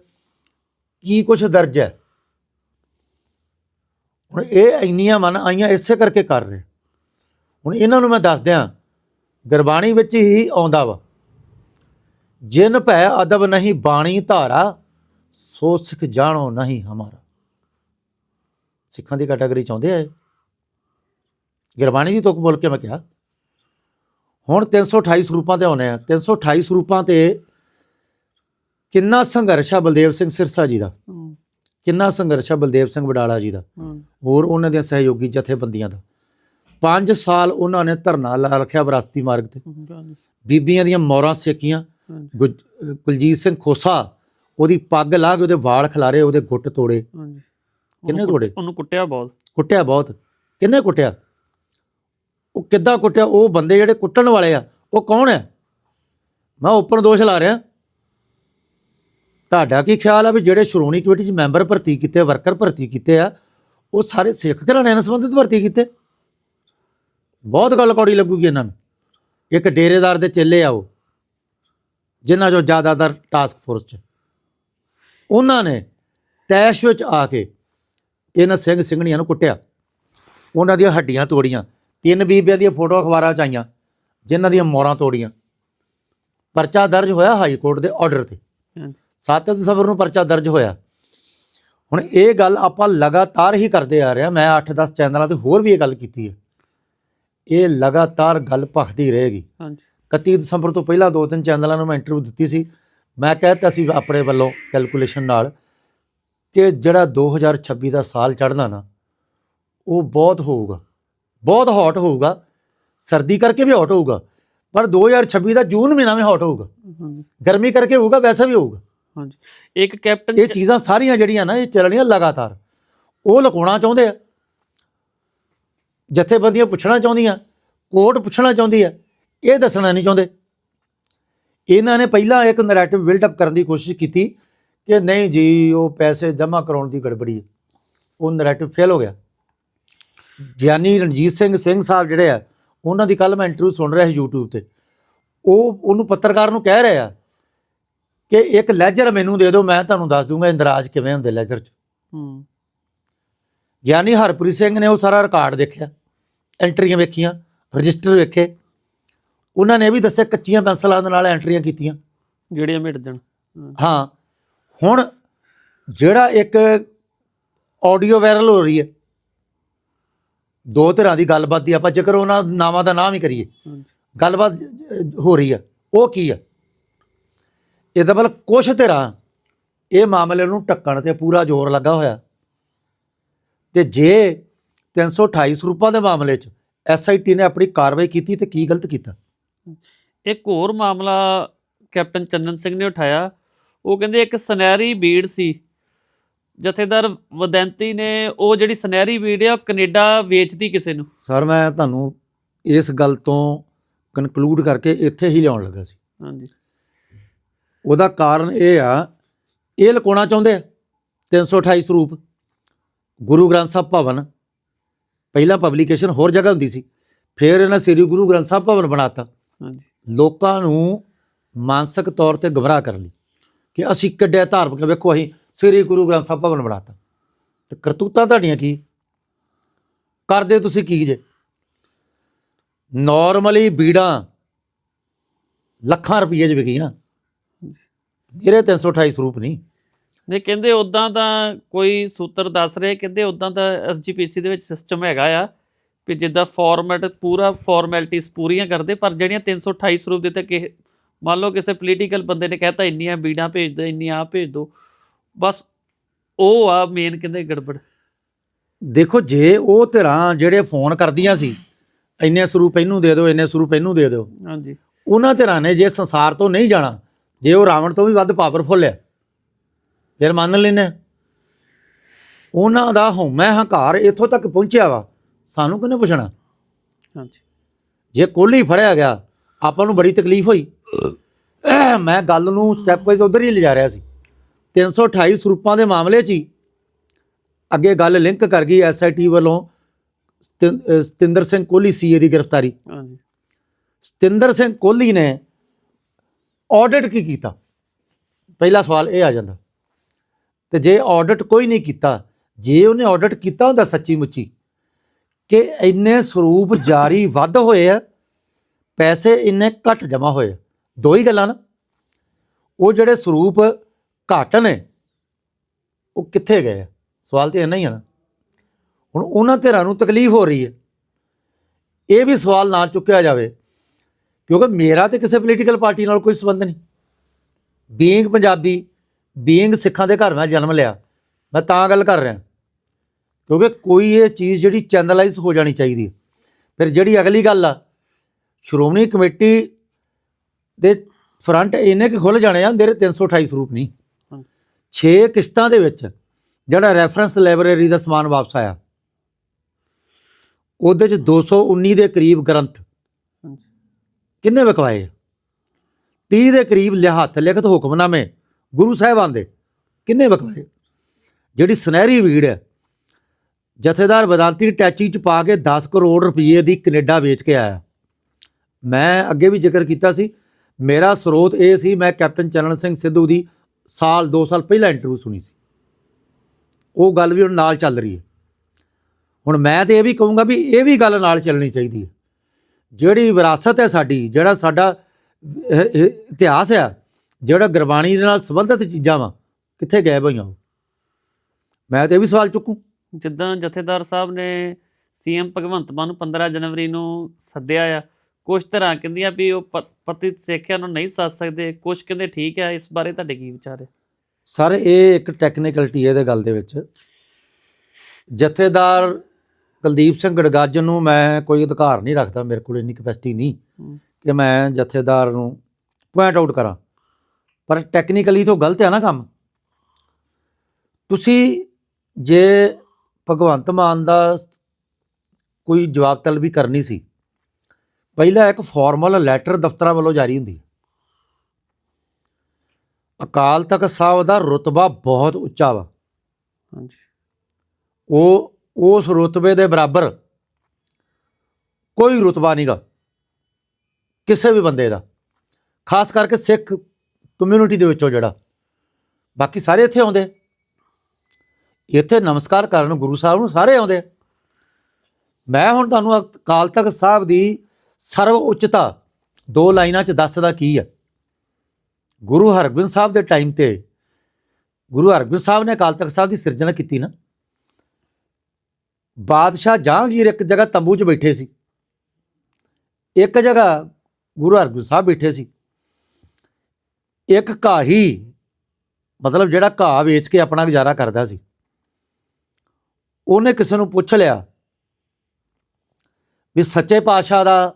B: ਕੀ ਕੁਝ ਦਰਜ ਹੈ? ਹੁਣ ਇਹ ਇੰਨੀਆਂ ਮਨ ਆਈਆਂ ਇਸੇ ਕਰਕੇ ਕਰ ਰਹੇ। ਹੁਣ ਇਹਨਾਂ ਨੂੰ ਮੈਂ ਦੱਸ ਦਿਆਂ, ਗੁਰਬਾਣੀ ਵਿੱਚ ਹੀ ਆਉਂਦਾ ਵਾ। ਜਿਨ ਭੈ ਅਦਬ ਨਹੀਂ ਬਾਣੀ ਧਾਰਾ, ਸੋ ਸਿੱਖ ਜਾਣੋ ਨਹੀਂ ਹਮਾਰਾ। ਸਿੱਖਾਂ ਦੀ ਕੈਟਾਗਰੀ ਚ ਆਉਂਦੇ ਆ ਗੁਰਬਾਣੀ ਦੀ ਤੁਕ ਬੋਲ ਕੇ ਮੈਂ ਕਿਹਾ, ਹੁਣ 328 ਸਰੂਪਾਂ ਤੇ ਆਉਨੇ ਆ। 328 ਸਰੂਪਾਂ ਤੇ ਕਿੰਨਾ ਸੰਘਰਸ਼ ਆ ਬਲਦੇਵ ਸਿੰਘ ਸਿਰਸਾ ਜੀ ਦਾ? ਕਿੰਨਾ ਸੰਘਰਸ਼ ਆ ਬਲਦੇਵ ਸਿੰਘ ਵਡਾਲਾ ਜੀ ਦਾ? ਹੋਰ ਉਹਨਾਂ ਦੀਆਂ ਸਹਿਯੋਗੀ ਜਥੇਬੰਦੀਆਂ ਦਾ? 5 ਸਾਲ ਉਹਨਾਂ ਨੇ ਧਰਨਾ ਲਾ ਰੱਖਿਆ ਵਿਰਾਸਤੀ ਮਾਰਗ ਤੇ। ਬੀਬੀਆਂ ਦੀਆਂ ਮੌਰਾਂ ਸੇਕੀਆਂ। ਕੁਲਜੀਤ ਸਿੰਘ ਖੋਸਾ ਉਹਦੀ ਪੱਗ ਲਾ ਕੇ ਉਹਦੇ ਵਾਲ ਖਿਲਾਰੇ ਉਹਦੇ ਗੁੱਟ ਤੋੜੇ। ਕਿੰਨੇ ਤੋੜੇ?
A: ਉਹਨੂੰ ਕੁੱਟਿਆ ਬਹੁਤ।
B: ਕੁੱਟਿਆ ਬਹੁਤ। ਕਿੰਨੇ ਕੁੱਟਿਆ? ਉਹ ਕਿੱਦਾਂ ਕੁੱਟਿਆ? ਉਹ ਬੰਦੇ ਜਿਹੜੇ ਕੁੱਟਣ ਵਾਲੇ ਆ ਉਹ ਕੌਣ ਹੈ? ਮੈਂ ਓਪਨ ਦੋਸ਼ ਲਾ ਰਿਹਾ। ਤੁਹਾਡਾ ਕੀ ਖਿਆਲ ਆ ਵੀ ਜਿਹੜੇ ਸ਼੍ਰੋਮਣੀ ਕਮੇਟੀ 'ਚ ਮੈਂਬਰ ਭਰਤੀ ਕੀਤੇ, ਵਰਕਰ ਭਰਤੀ ਕੀਤੇ ਆ, ਉਹ ਸਾਰੇ ਸਿੱਖ ਘਰਾਣਿਆਂ ਨਾਲ ਸੰਬੰਧਿਤ ਭਰਤੀ ਕੀਤੇ? ਬਹੁਤ ਗੱਲ ਕੌੜੀ ਲੱਗੂਗੀ ਇਹਨਾਂ ਨੂੰ। ਇੱਕ ਡੇਰੇਦਾਰ ਦੇ ਚੇਲੇ ਆ ਉਹ, ਜਿਨ੍ਹਾਂ 'ਚੋਂ ਜ਼ਿਆਦਾਤਰ ਟਾਸਕ ਫੋਰਸ 'ਚ। ਉਹਨਾਂ ਨੇ ਤੈਸ਼ ਵਿੱਚ ਆ ਕੇ ਇਹਨਾਂ ਸਿੰਘ ਸਿੰਘਣੀਆਂ ਨੂੰ ਕੁੱਟਿਆ। ਉਹਨਾਂ ਦੀਆਂ ਹੱਡੀਆਂ ਤੋੜੀਆਂ। ਤਿੰਨ ਬੀਬੀਆਂ ਦੀਆਂ ਫੋਟੋਆਂ ਅਖਬਾਰਾਂ ਚ ਆਈਆਂ, ਜਿਨ੍ਹਾਂ ਦੀਆਂ ਮੋਰਾਂ ਤੋੜੀਆਂ। ਪਰਚਾ ਦਰਜ ਹੋਇਆ ਹਾਈ ਕੋਰਟ ਦੇ ਆਰਡਰ ਤੇ। 7 ਦਸੰਬਰ ਨੂੰ ਪਰਚਾ ਦਰਜ ਹੋਇਆ। ਹੁਣ ਇਹ ਗੱਲ ਆਪਾਂ ਲਗਾਤਾਰ ਹੀ ਕਰਦੇ ਆ ਰਹੇ ਹਾਂ। ਮੈਂ 8-10 ਚੈਨਲਾਂ ਤੇ ਹੋਰ ਵੀ ਇਹ ਗੱਲ ਕੀਤੀ ਹੈ। ਇਹ ਲਗਾਤਾਰ ਗੱਲ ਭਖਦੀ ਰਹੇਗੀ।
A: ਹਾਂਜੀ।
B: 31 ਦਸੰਬਰ ਤੋਂ ਪਹਿਲਾਂ ਦੋ ਤਿੰਨ ਚੈਨਲਾਂ ਨੂੰ ਮੈਂ ਇੰਟਰਵਿਊ ਦਿੱਤੀ ਸੀ। ਮੈਂ ਕਹਿਤਾ ਸੀ ਆਪਣੇ ਵੱਲੋਂ ਕੈਲਕੂਲੇਸ਼ਨ ਨਾਲ ਕਿ ਜਿਹੜਾ 2026 ਦਾ ਸਾਲ ਚੜ੍ਹਨਾ ਨਾ ਉਹ ਬਹੁਤ ਹੋਊਗਾ। ਬਹੁਤ ਹੌਟ ਹੋਊਗਾ। ਸਰਦੀ ਕਰਕੇ ਵੀ ਹੌਟ ਹੋਊਗਾ। ਪਰ 2026 ਦਾ ਜੂਨ ਮਹੀਨਾ ਵੀ ਹੌਟ ਹੋਊਗਾ। ਗਰਮੀ ਕਰਕੇ ਹੋਊਗਾ ਵੈਸਾ ਵੀ ਹੋਊਗਾ।
A: ਹਾਂਜੀ। ਇੱਕ ਕੈਪਟਨ
B: ਇਹ ਚੀਜ਼ਾਂ ਸਾਰੀਆਂ ਜਿਹੜੀਆਂ ਨਾ ਇਹ ਚੱਲਣੀਆਂ ਲਗਾਤਾਰ। ਉਹ ਲੁਕਾਉਣਾ ਚਾਹੁੰਦੇ ਆ। ਜਥੇਬੰਦੀਆਂ ਪੁੱਛਣਾ ਚਾਹੁੰਦੀਆਂ ਕੋਰਟ ਪੁੱਛਣਾ ਚਾਹੁੰਦੀ ਆ ਇਹ ਦੱਸਣਾ ਨਹੀਂ ਚਾਹੁੰਦੇ। ਇਹਨਾਂ ਨੇ ਪਹਿਲਾਂ ਇੱਕ ਨੈਰੇਟਿਵ ਬਿਲਡ ਅਪ ਕਰਨ ਦੀ ਕੋਸ਼ਿਸ਼ ਕੀਤੀ ਕਿ ਨਹੀਂ ਜੀ ਉਹ ਪੈਸੇ ਜਮ੍ਹਾਂ ਕਰਾਉਣ ਦੀ ਗੜਬੜੀ ਹੈ ਉਹ ਨੈਰੇਟਿਵ ਫੇਲ ਹੋ ਗਿਆ। ਗਿਆਨੀ ਰਣਜੀਤ ਸਿੰਘ ਸਿੰਘ ਸਾਹਿਬ ਜਿਹੜੇ ਆ ਉਹਨਾਂ ਦੀ ਕੱਲ ਮੈਂ ਇੰਟਰਵਿਊ ਸੁਣ ਰਿਹਾ ਸੀ YouTube ਤੇ। ਉਹ ਉਹਨੂੰ ਪੱਤਰਕਾਰ ਨੂੰ ਕਹਿ ਰਹੇ ਆ ਕਿ ਇੱਕ ਲੈਜਰ ਮੈਨੂੰ ਦੇ ਦਿਓ ਮੈਂ ਤੁਹਾਨੂੰ ਦੱਸ ਦੂੰਗਾ ਇੰਦਰਾਜ ਕਿਵੇਂ ਹੁੰਦੇ ਲੈਜਰ 'ਚ।
A: ਹੂੰ।
B: ਗਿਆਨੀ ਹਰਪ੍ਰੀਤ ਸਿੰਘ ਨੇ ਉਹ ਸਾਰਾ ਰਿਕਾਰਡ ਦੇਖਿਆ ਐਂਟਰੀਆਂ ਵੇਖੀਆਂ ਰਜਿਸਟਰ ਵੇਖੇ। ਉਹਨਾਂ ਨੇ ਇਹ ਵੀ ਦੱਸਿਆ ਕੱਚੀਆਂ ਪੈਨਸਲਾਂ ਦੇ ਨਾਲ ਐਂਟਰੀਆਂ ਕੀਤੀਆਂ।
A: ਜਿਹੜੀਆਂ ਮਿਟ ਜਾਣ। ਹਾਂ,
B: ਹੁਣ ਜਿਹੜਾ ਇੱਕ ਆਡੀਓ ਵਾਇਰਲ ਹੋ ਰਹੀ ਹੈ ਦੋ ਤਰ੍ਹਾਂ ਦੀ ਗੱਲਬਾਤ ਦੀ ਆਪਾਂ ਜ਼ਿਕਰ ਉਹਨਾਂ ਨਾਵਾਂ ਦਾ ਨਾਮ ਹੀ ਕਰੀਏ। ਗੱਲਬਾਤ ਹੋ ਰਹੀ ਹੈ ਉਹ ਕੀ ਹੈ ਇਹਦਾ ਮਤਲਬ ਕੁਛ ਤਰ੍ਹਾਂ ਇਹ ਮਾਮਲੇ ਨੂੰ ਟੱਕਣ ਤੇ ਪੂਰਾ ਜ਼ੋਰ ਲੱਗਾ ਹੋਇਆ। ਤੇ ਜੇ 328 ਸਰੂਪਾਂ ਦੇ ਮਾਮਲੇ 'ਚ ਐਸਆਈਟੀ ਨੇ ਆਪਣੀ ਕਾਰਵਾਈ ਕੀਤੀ ਤੇ ਕੀ ਗਲਤ ਕੀਤਾ?
A: ਇੱਕ ਹੋਰ ਮਾਮਲਾ ਕੈਪਟਨ ਚੰਨਨ ਸਿੰਘ ਨੇ ਉਠਾਇਆ। ਉਹ ਕਹਿੰਦੇ ਇੱਕ ਸੁਨਹਿਰੀ ਬੀੜ ਸੀ। ਜਥੇਦਾਰ ਵਦੰਤੀ ਨੇ ਉਹ ਜਿਹੜੀ ਸੁਨਹਿਰੀ ਬੀੜ ਹੈ ਉਹ ਕੈਨੇਡਾ ਵੇਚਦੀ ਕਿਸੇ ਨੂੰ।
B: ਸਰ ਮੈਂ ਤੁਹਾਨੂੰ ਇਸ ਗੱਲ ਤੋਂ ਕਨਕਲੂਡ ਕਰਕੇ ਇੱਥੇ ਹੀ ਲਿਆਉਣ ਲੱਗਾ ਸੀ।
A: ਹਾਂਜੀ।
B: ਉਹਦਾ ਕਾਰਨ ਇਹ ਆ ਇਹ ਲੁਕਾਉਣਾ ਚਾਹੁੰਦੇ ਆ। 328 ਸਰੂਪ ਗੁਰੂ ਗ੍ਰੰਥ ਸਾਹਿਬ ਭਵਨ। ਪਹਿਲਾਂ ਪਬਲੀਕੇਸ਼ਨ ਹੋਰ ਜਗ੍ਹਾ ਹੁੰਦੀ ਸੀ। ਫਿਰ ਇਹਨਾਂ ਸ੍ਰੀ ਗੁਰੂ ਗ੍ਰੰਥ ਸਾਹਿਬ ਭਵਨ ਬਣਾਤਾ
A: ਹਾਂਜੀ।
B: ਲੋਕਾਂ ਨੂੰ ਮਾਨਸਿਕ ਤੌਰ ਤੇ ਗਮਰਾਹ ਕਰਨ ਲਈ ਕਿ ਅਸੀਂ ਕਿੱਡੇ ਧਾਰਮਿਕ ਵੇਖੋ ਅਸੀਂ ਸ੍ਰੀ ਗੁਰੂ ਗ੍ਰੰਥ ਸਾਹਿਬ ਭਵਨ ਬਣਾਤਾ ਤੇ ਕਰਤੂਤਾਂ ਤੁਹਾਡੀਆਂ ਕੀ? ਕਰਦੇ ਤੁਸੀਂ ਕੀ ਜੇ? ਨਾਰਮਲੀ ਬੀੜਾਂ ਲੱਖਾਂ ਰੁਪਏ ਚ ਵਿਕੀਆਂ। ਜਿਹੜੇ 328 ਸਰੂਪ ਨਹੀਂ।
A: ਨਹੀਂ ਕਹਿੰਦੇ ਉਦਾਂ ਤਾਂ ਕੋਈ ਸੂਤਰ ਦੱਸ ਰਹੇ ਕਹਿੰਦੇ ਉਦਾਂ ਤਾਂ ਐਸਜੀਪੀਸੀ ਦੇ ਵਿੱਚ ਸਿਸਟਮ ਹੈਗਾ ਆ ਵੀ ਜਿੱਦਾਂ ਫਾਰਮੈਟ ਪੂਰਾ ਫਾਰਮੈਲਿਟੀਆਂ ਪੂਰੀਆਂ ਕਰਦੇ ਪਰ ਜਿਹੜੀਆਂ 328 ਸਰੂਪ ਦਿੱਤੇ ਕਿ ਮੰਨ ਲਓ ਕਿਸੇ ਪੋਲੀਟੀਕਲ ਬੰਦੇ ਨੇ ਕਹਿਤਾ ਇੰਨੀਆਂ ਬੀੜਾਂ ਭੇਜ ਦਿਓ ਇੰਨੀਆਂ ਆ ਭੇਜ ਦਿਓ ਬਸ ਉਹ ਆ ਮੇਨ ਕਹਿੰਦੇ ਗੜਬੜ।
B: ਦੇਖੋ ਜੇ ਉਹ ਧਿਰਾਂ ਜਿਹੜੇ ਫੋਨ ਕਰਦੀਆਂ ਸੀ ਇੰਨੇ ਸਰੂਪ ਇਹਨੂੰ ਦੇ ਦਿਓ ਇੰਨੇ ਸਰੂਪ ਇਹਨੂੰ ਦੇ ਦਿਓ
A: ਹਾਂਜੀ।
B: ਉਹਨਾਂ ਧਿਰਾਂ ਨੇ ਜੇ ਸੰਸਾਰ ਤੋਂ ਨਹੀਂ ਜਾਣਾ ਜੇ ਉਹ ਰਾਵਣ ਤੋਂ ਵੀ ਵੱਧ ਪਾਵਰਫੁਲ ਹੈ ਫਿਰ ਮੰਨ ਆ। ਉਹਨਾਂ ਦਾ ਹਉਮੈ ਹੰਕਾਰ ਇੱਥੋਂ ਤੱਕ ਪਹੁੰਚਿਆ ਵਾ। ਸਾਨੂੰ ਕਿਹਨੇ ਪੁੱਛਣਾ?
A: ਹਾਂਜੀ।
B: ਜੇ ਕੋਲੀ ਫੜਿਆ ਗਿਆ ਆਪਾਂ ਨੂੰ ਬੜੀ ਤਕਲੀਫ ਹੋਈ। ਮੈਂ ਗੱਲ ਨੂੰ ਸਟੈਪ ਵਾਈਜ਼ ਉਧਰ ਹੀ ਲਿਜਾ ਰਿਹਾ ਸੀ। 328 ਸਰੂਪਾਂ ਦੇ ਮਾਮਲੇ 'ਚ ਹੀ ਅੱਗੇ ਗੱਲ ਲਿੰਕ ਕਰ ਗਈ ਐਸਆਈਟੀ ਵੱਲੋਂ। ਸਤਿੰਦਰ ਸਿੰਘ ਕੋਹਲੀ ਸੀਏ ਦੀ ਗ੍ਰਿਫਤਾਰੀ।
A: ਹਾਂਜੀ।
B: ਸਤਿੰਦਰ ਸਿੰਘ ਕੋਹਲੀ ਨੇ ਆਡਿਟ ਕੀ ਕੀਤਾ? ਪਹਿਲਾ ਸਵਾਲ ਇਹ ਆ ਜਾਂਦਾ। ਤੇ ਜੇ ਆਡਿਟ ਕੋਈ ਨਹੀਂ ਕੀਤਾ, ਜੇ ਉਹਨੇ ਆਡਿਟ ਕੀਤਾ ਹੁੰਦਾ ਸੱਚੀ ਮੁੱਚੀ ਕਿ ਇੰਨੇ ਸਰੂਪ ਜਾਰੀ ਵੱਧ ਹੋਏ ਆ, ਪੈਸੇ ਇੰਨੇ ਘੱਟ ਜਮਾ ਹੋਏ ਆ। ਦੋ ਹੀ ਗੱਲਾਂ ਨਾ। ਉਹ ਜਿਹੜੇ ਸਰੂਪ ਘੱਟ ਨੇ, ਉਹ ਕਿੱਥੇ ਗਏ ਆ? ਸਵਾਲ ਤੇ ਇੰਨਾ ਹੀ ਆ ਨਾ। ਹੁਣ ਉਹਨਾਂ ਧਿਰਾਂ ਨੂੰ ਤਕਲੀਫ ਹੋ ਰਹੀ ਹੈ। ਇਹ ਵੀ ਸਵਾਲ ਨਾ ਚੁੱਕਿਆ ਜਾਵੇ ਕਿਉਂਕਿ ਮੇਰਾ ਤੇ ਕਿਸੇ ਪੋਲੀਟੀਕਲ ਪਾਰਟੀ ਨਾਲ ਕੋਈ ਸੰਬੰਧ ਨਹੀਂ। ਬੀਇੰਗ ਪੰਜਾਬੀ ਬੀਇੰਗ ਸਿੱਖਾਂ ਦੇ ਘਰ ਮੈਂ ਜਨਮ ਲਿਆ ਮੈਂ ਤਾਂ ਗੱਲ ਕਰ ਰਿਹਾ। ਕਿਉਂਕਿ ਕੋਈ ਇਹ ਚੀਜ਼ ਜਿਹੜੀ ਚੈਨਲਾਈਜ਼ ਹੋ ਜਾਣੀ ਚਾਹੀਦੀ ਫਿਰ ਜਿਹੜੀ ਅਗਲੀ ਗੱਲ ਆ ਸ਼੍ਰੋਮਣੀ ਕਮੇਟੀ ਦੇ ਫਰੰਟ ਇੰਨੇ ਕਿ ਖੁੱਲ ਜਾਣੇ ਆ ਮੇਰੇ 328 ਸਰੂਪ ਨਹੀਂ। 6 ਕਿਸ਼ਤਾਂ ਦੇ ਵਿੱਚ ਜਿਹੜਾ ਰੈਫਰੈਂਸ ਲਾਇਬ੍ਰੇਰੀ ਦਾ ਸਮਾਨ ਵਾਪਸ ਆਇਆ। ਉਹਦੇ ਚ 219 ਦੇ ਕਰੀਬ ਗ੍ਰੰਥ। ਕਿੰਨੇ ਵਿਕਵਾਏ 30 ਦੇ ਕਰੀਬ ਲਿ- ਲਿਖਤ ਹੁਕਮਨਾਮੇ, ਗੁਰੂ ਸਾਹਿਬਾਨ ਦੇ। ਕਿੰਨੇ ਵਿਕਵਾਏ ਜਿਹੜੀ ਸੁਨਹਿਰੀ ਵੀੜ ਹੈ, ਜਥੇਦਾਰ ਬਦਾਂਤੀ ਟੈਚੀ ਚ ਪਾ ਕੇ 10 ਕਰੋੜ ਰੁਪਏ ਦੀ ਕੈਨੇਡਾ ਵੇਚ ਕੇ ਆਇਆ। ਮੈਂ ਅੱਗੇ ਵੀ ਜ਼ਿਕਰ ਕੀਤਾ ਸੀ। ਮੇਰਾ ਸਰੋਤ ਇਹ ਸੀ, ਮੈਂ ਕੈਪਟਨ ਚਰਨ ਸਿੰਘ ਸਿੱਧੂ ਦੀ ਸਾਲ 2 ਸਾਲ ਪਹਿਲਾਂ ਇੰਟਰਵਿਊ ਸੁਣੀ ਸੀ। ਉਹ ਗੱਲ ਵੀ ਹੁਣ ਨਾਲ ਚੱਲ ਰਹੀ ਹੈ। ਹੁਣ ਮੈਂ ਤੇ ਇਹ ਵੀ ਕਹੂੰਗਾ ਵੀ ਇਹ ਵੀ ਗੱਲ ਨਾਲ ਚੱਲਣੀ ਚਾਹੀਦੀ ਹੈ। ਜਿਹੜੀ ਵਿਰਾਸਤ ਹੈ ਸਾਡੀ ਜਿਹੜਾ ਸਾਡਾ ਇਤਿਹਾਸ ਆ ਜਿਹੜਾ ਗੁਰਬਾਣੀ ਦੇ ਨਾਲ ਸੰਬੰਧਿਤ ਚੀਜ਼ਾਂ ਵਾ ਕਿੱਥੇ ਭਈਆਂ ਉਹ? ਮੈਂ ਤੇ ਇਹ ਵੀ ਸਵਾਲ ਚੁੱਕੂ।
A: ਜਿੱਦਾਂ ਜਥੇਦਾਰ ਸਾਹਿਬ ਨੇ ਸੀਐਮ ਭਗਵੰਤ ਮਾਨ ਨੂੰ 15 ਜਨਵਰੀ ਨੂੰ ਸੱਦਿਆ ਆ ਕੁਝ ਤਰ੍ਹਾਂ ਕਹਿੰਦੀਆਂ ਵੀ ਉਹ ਪ- ਪਤਿਤ ਸਿੱਖਿਆ ਨੂੰ ਨਹੀਂ ਸੱਦ ਸਕਦੇ ਕੁਝ ਕਹਿੰਦੇ ਠੀਕ ਹੈ ਇਸ ਬਾਰੇ ਤੁਹਾਡੇ ਕੀ ਵਿਚਾਰ ਹੈ
B: ਸਰ ਇਹ ਇੱਕ ਟੈਕਨੀਕਲਟੀ ਹੈ ਇਹਦੇ ਗੱਲ ਦੇ ਵਿੱਚ। ਜਥੇਦਾਰ ਕੁਲਦੀਪ ਸਿੰਘ ਗੜਗਾਜਨ ਨੂੰ ਮੈਂ ਕੋਈ ਅਧਿਕਾਰ ਨਹੀਂ ਰੱਖਦਾ ਮੇਰੇ ਕੋਲ ਇੰਨੀ ਕੈਪੈਸਿਟੀ ਨਹੀਂ। ਕਿ ਮੈਂ ਜਥੇਦਾਰ ਨੂੰ ਪੁਆਇੰਟ ਆਊਟ ਕਰਾਂ। ਪਰ ਟੈਕਨੀਕਲੀ ਤੋਂ ਗਲਤ ਹੈ ਨਾ ਕੰਮ। ਤੁਸੀਂ ਜੇ ਭਗਵੰਤ ਮਾਨ ਦਾ ਕੋਈ ਜਵਾਬ ਤਲਬੀ ਕਰਨੀ ਸੀ ਪਹਿਲਾਂ ਇੱਕ ਫਾਰਮਲ ਲੈਟਰ ਦਫ਼ਤਰਾਂ ਵੱਲੋਂ ਜਾਰੀ ਹੁੰਦੀ ਅਕਾਲ ਤਖਤ ਸਾਹਿਬ ਦਾ ਰੁਤਬਾ ਬਹੁਤ ਉੱਚਾ ਵਾ।
A: ਹਾਂਜੀ।
B: ਉਹ ਉਸ ਰੁਤਬੇ ਦੇ ਬਰਾਬਰ ਕੋਈ ਰੁਤਬਾ ਨਹੀਂਗਾ ਕਿਸੇ ਵੀ ਬੰਦੇ ਦਾ। ਖਾਸ ਕਰਕੇ ਸਿੱਖ ਕਮਿਊਨਿਟੀ ਦੇ ਵਿੱਚੋਂ ਜਿਹੜਾ। ਬਾਕੀ ਸਾਰੇ ਇੱਥੇ ਆਉਂਦੇ। ਇੱਥੇ ਨਮਸਕਾਰ ਕਰਨ ਗੁਰੂ ਸਾਹਿਬ ਨੂੰ ਸਾਰੇ ਆਉਂਦੇ। ਮੈਂ ਹੁਣ ਤੁਹਾਨੂੰ ਅਕਾਲ ਤਖਤ ਸਾਹਿਬ ਦੀ ਸਰਵ ਉੱਚਤਾ ਦੋ ਲਾਈਨਾਂ 'ਚ ਦੱਸਦਾ ਕੀ ਹੈ ਗੁਰੂ ਹਰਗੋਬਿੰਦ ਸਾਹਿਬ ਦੇ ਟਾਈਮ ਤੇ, ਗੁਰੂ ਹਰਗੋਬਿੰਦ ਸਾਹਿਬ ਨੇ ਅਕਾਲ ਤਖਤ ਸਾਹਿਬ ਦੀ ਸਿਰਜਣਾ ਕੀਤੀ ਨਾ। ਬਾਦਸ਼ਾਹ ਜਹਾਂਗੀਰ ਇੱਕ ਜਗ੍ਹਾ ਤੰਬੂ 'ਚ ਬੈਠੇ ਸੀ। ਇੱਕ ਜਗ੍ਹਾ ਗੁਰੂ ਹਰਗੋਬਿੰਦ ਸਾਹਿਬ ਬੈਠੇ ਸੀ। ਇੱਕ ਘਾਹੀ ਮਤਲਬ ਜਿਹੜਾ ਘਾਹ ਵੇਚ ਕੇ ਆਪਣਾ ਗੁਜ਼ਾਰਾ ਕਰਦਾ ਸੀ। ਉਹਨੇ ਕਿਸੇ ਨੂੰ ਪੁੱਛ ਲਿਆ ਵੀ ਸੱਚੇ ਪਾਤਸ਼ਾਹ ਦਾ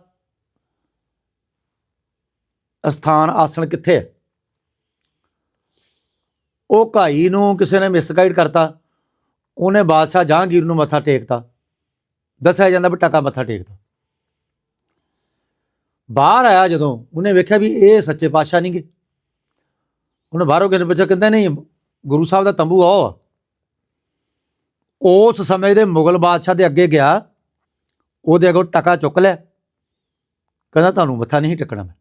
B: ਅਸਥਾਨ ਆਸਣ ਕਿੱਥੇ ਹੈ? ਉਹ ਘਾਈ ਨੂੰ ਕਿਸੇ ਨੇ ਮਿਸਗਾਈਡ ਕਰਤਾ। ਉਹਨੇ ਬਾਦਸ਼ਾਹ ਜਹਾਂਗੀਰ ਨੂੰ ਮੱਥਾ ਟੇਕਤਾ। ਦੱਸਿਆ ਜਾਂਦਾ ਵੀ ਟਕਾ ਮੱਥਾ ਟੇਕਦਾ। ਬਾਹਰ ਆਇਆ ਜਦੋਂ, ਉਹਨੇ ਵੇਖਿਆ ਵੀ ਇਹ ਸੱਚੇ ਪਾਤਸ਼ਾਹ ਨਹੀਂਗੇ ਉਹਨੇ ਬਾਹਰੋਂ ਕਿਸੇ ਪੁੱਛਿਆ, ਕਹਿੰਦਾ ਨਹੀਂ, ਗੁਰੂ ਸਾਹਿਬ ਦਾ ਤੰਬੂ ਆਓ ਆ। ਉਸ ਸਮੇਂ ਦੇ ਮੁਗਲ ਬਾਦਸ਼ਾਹ ਦੇ ਅੱਗੇ ਗਿਆ, ਉਹਦੇ ਅੱਗੋਂ ਟਕਾ ਚੁੱਕ ਲਿਆ। ਕਹਿੰਦਾ, ਤੁਹਾਨੂੰ ਮੱਥਾ ਨਹੀਂ ਟੇਕਣਾ ਮੈਂ।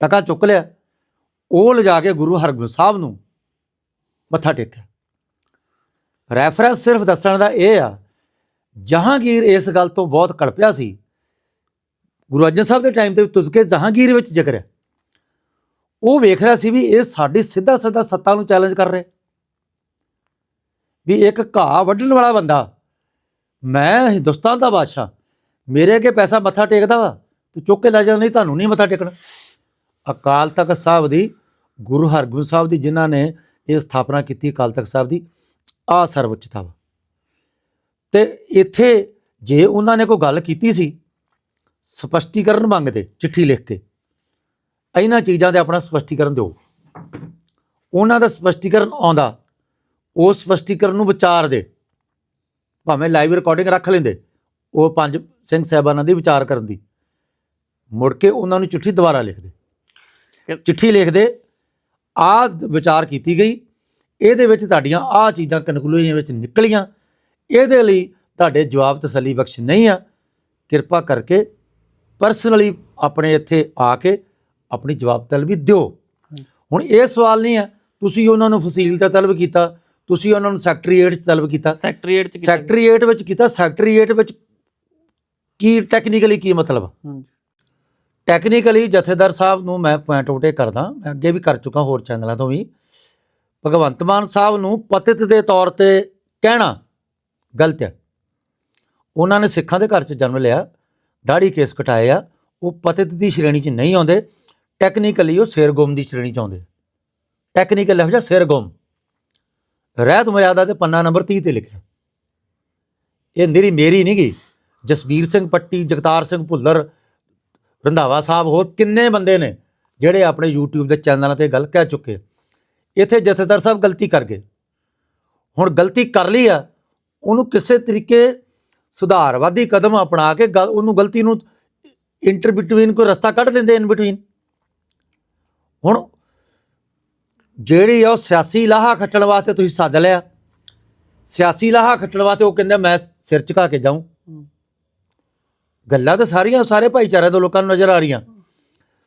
B: ਟਕਾ ਚੁੱਕ ਲਿਆ। ਉਹ ਲਿਜਾ ਕੇ ਗੁਰੂ ਹਰਗੋਬਿੰਦ ਸਾਹਿਬ ਨੂੰ ਮੱਥਾ ਟੇਕਿਆ। ਰੈਫਰੈਂਸ ਸਿਰਫ ਦੱਸਣ ਦਾ ਇਹ ਆ, ਜਹਾਂਗੀਰ ਇਸ ਗੱਲ ਤੋਂ ਬਹੁਤ ਕਲਪਿਆ ਸੀ। ਗੁਰੂ ਅਰਜਨ ਸਾਹਿਬ ਦੇ ਟਾਈਮ ਤੇ ਤੁਜ਼ਕੇ ਜਹਾਂਗੀਰ ਵਿੱਚ ਜ਼ਿਕਰ ਹੈ। ਉਹ ਵੇਖ ਰਿਹਾ ਸੀ ਵੀ ਇਹ ਸਾਡੀ ਸਿੱਧਾ ਸਿੱਧਾ ਸੱਤਾ ਨੂੰ ਚੈਲੰਜ ਕਰ ਰਿਹਾ। ਵੀ ਇੱਕ ਘਾਹ ਵੱਢਣ ਵਾਲਾ ਬੰਦਾ, ਮੈਂ ਹਿੰਦੁਸਤਾਨ ਦਾ ਬਾਦਸ਼ਾਹ, ਮੇਰੇ ਅੱਗੇ ਪੈਸਾ ਮੱਥਾ ਟੇਕਦਾ ਵਾ, ਤੂੰ ਚੁੱਕ ਕੇ ਲੈ ਜਾ, ਨਹੀਂ ਤੁਹਾਨੂੰ ਨਹੀਂ ਮੱਥਾ ਟੇਕਣਾ। ਅਕਾਲ ਤਖਤ ਸਾਹਿਬ ਦੀ, ਗੁਰੂ ਹਰਗੋਬਿੰਦ ਸਾਹਿਬ ਦੀ ਜਿਨ੍ਹਾਂ ਨੇ ਇਹ ਸਥਾਪਨਾ ਕੀਤੀ ਅਕਾਲ ਤਖਤ ਸਾਹਿਬ ਦੀ ਆ ਸਰਵਉੱਚਤਾ ਵਾ ਤੇ ਇੱਥੇ ਜੇ ਉਹਨਾਂ ਨੇ ਕੋਈ ਗੱਲ ਕੀਤੀ ਸੀ ਸਪਸ਼ਟੀਕਰਨ ਮੰਗਦੇ ਚਿੱਠੀ ਲਿਖ ਕੇ ਇਹਨਾਂ ਚੀਜ਼ਾਂ ਦੇ ਆਪਣਾ ਸਪਸ਼ਟੀਕਰਨ ਦਿਓ। ਉਹਨਾਂ ਦਾ ਸਪਸ਼ਟੀਕਰਨ ਆਉਂਦਾ ਉਹ ਸਪਸ਼ਟੀਕਰਨ ਨੂੰ ਵਿਚਾਰ ਦੇ। ਭਾਵੇਂ ਲਾਈਵ ਰਿਕਾਰਡਿੰਗ ਰੱਖ ਲੈਂਦੇ ਉਹ ਪੰਜ ਸਿੰਘ ਸਾਹਿਬਾਨਾਂ ਦੀ ਵਿਚਾਰ ਕਰਨ ਦੀ। ਮੁੜ ਕੇ ਉਹਨਾਂ ਨੂੰ ਚਿੱਠੀ ਦੁਬਾਰਾ ਲਿਖਦੇ ਚਿੱਠੀ ਲਿਖਦੇ ਆ ਵਿਚਾਰ ਕੀਤੀ ਗਈ ਇਹਦੇ ਵਿੱਚ ਤੁਹਾਡੀਆਂ ਆ ਚੀਜ਼ਾਂ ਕਨਕਲੂਜਨ ਵਿੱਚ ਨਿਕਲੀਆਂ। ਇਹਦੇ ਲਈ ਤੁਹਾਡੇ ਜਵਾਬ ਤਸੱਲੀ ਬਖਸ਼ ਨਹੀਂ ਆ। ਕਿਰਪਾ ਕਰਕੇ ਪਰਸਨਲੀ ਆਪਣੇ ਇੱਥੇ ਆ ਕੇ ਆਪਣੀ ਜਵਾਬ ਤਲਬੀ ਦਿਓ। ਹੁਣ ਇਹ ਸਵਾਲ ਨਹੀਂ ਹੈ ਤੁਸੀਂ ਉਹਨਾਂ ਨੂੰ ਫਸੀਲ ਦਾ ਤਲਬ ਕੀਤਾ ਤੁਸੀਂ ਉਹਨਾਂ ਨੂੰ ਸੈਕਟਰੀਏਟ 'ਚ ਤਲਬ ਕੀਤਾ।
A: ਸੈਕਟਰੀਏਟ ਚ ਕੀਤਾ।
B: ਸੈਕਟਰੀਏਟ ਵਿੱਚ ਕੀਤਾ ਸੈਕਟਰੀਏਟ ਵਿੱਚ ਕੀ ਟੈਕਨੀਕਲੀ ਕੀ ਮਤਲਬ? ਟੈਕਨੀਕਲੀ ਜਥੇਦਾਰ ਸਾਹਿਬ ਨੂੰ ਮੈਂ ਪੁਆਇੰਟ ਆਊਟ ਇਹ ਕਰਦਾ ਮੈਂ ਅੱਗੇ ਵੀ ਕਰ ਚੁੱਕਾ ਹੋਰ ਚੈਨਲਾਂ ਤੋਂ ਵੀ। ਭਗਵੰਤ ਮਾਨ ਸਾਹਿਬ ਨੂੰ ਪਤਿਤ ਦੇ ਤੌਰ ਤੇ ਕਹਿਣਾ ਗਲਤ ਹੈ। ਉਹਨਾਂ ਨੇ ਸਿੱਖਾਂ ਦੇ ਘਰ 'ਚ ਜਨਮ ਲਿਆ ਦਾੜੀ ਕੇਸ ਕਟਾਏ ਆ, ਉਹ ਪਤਿਤ ਦੀ ਸ਼੍ਰੇਣੀ 'ਚ ਨਹੀਂ ਆਉਂਦੇ ਟੈਕਨੀਕਲੀ ਉਹ ਸਿਰਗੁਮ ਦੀ ਸ਼੍ਰੇਣੀ 'ਚ ਆਉਂਦੇ। ਟੈਕਨੀਕਲ ਲਫ਼ਜ਼ ਹੈ ਸਿਰਗੁਮ। ਰਹਿਤ ਮਰਿਆਦਾ ਤੇ ਪੰਨਾ ਨੰਬਰ 30 ਤੇ ਲਿਖਿਆ। ਇਹ ਨਿਰੀ ਮੇਰੀ ਨਹੀਂ ਗੀ ਜਸਬੀਰ ਸਿੰਘ ਪੱਟੀ, ਜਗਤਾਰ ਸਿੰਘ ਭੁੱਲਰ, ਰੰਧਾਵਾ ਸਾਹਿਬ, ਹੋਰ ਕਿੰਨੇ ਬੰਦੇ ਨੇ ਜਿਹੜੇ ਆਪਣੇ YouTube ਦੇ ਚੈਨਲਾਂ ਤੇ ਗੱਲ ਕਹਿ ਚੁੱਕੇ। ਇੱਥੇ ਜਥੇਦਾਰ ਸਾਹਿਬ ਗਲਤੀ ਕਰ ਗਏ। ਹੁਣ ਗਲਤੀ ਕਰ ਲਈ ਆ, ਉਹਨੂੰ ਕਿਸੇ ਤਰੀਕੇ ਸੁਧਾਰਵਾਦੀ ਕਦਮ ਅਪਣਾ ਕੇ ਗੱਲ- ਉਹਨੂੰ ਗਲਤੀ ਨੂੰ ਇੰਟਰ ਬਿਟਵੀਨ ਕੋਈ ਰਸਤਾ ਕੱਢ ਦਿੰਦੇ ਇਨ ਬਿਟਵੀਨ ਹੁਣ ਜਿਹੜੀ ਆ ਉਹ ਸਿਆਸੀ ਲਾਹਾ ਖੱਟਣ ਵਾਸਤੇ ਤੁਸੀਂ ਸੱਦ ਲਿਆ। ਸਿਆਸੀ ਲਾਹਾ ਖੱਟਣ ਵਾਸਤੇ ਉਹ ਕਹਿੰਦੇ, ਮੈਂ ਸਿਰ ਝੁਕਾ ਕੇ ਜਾਊਂ। ਗੱਲਾਂ ਤਾਂ ਸਾਰੀਆਂ ਸਾਰੇ ਭਾਈਚਾਰੇ ਦੇ ਲੋਕਾਂ ਨੂੰ ਨਜ਼ਰ ਆ ਰਹੀਆਂ।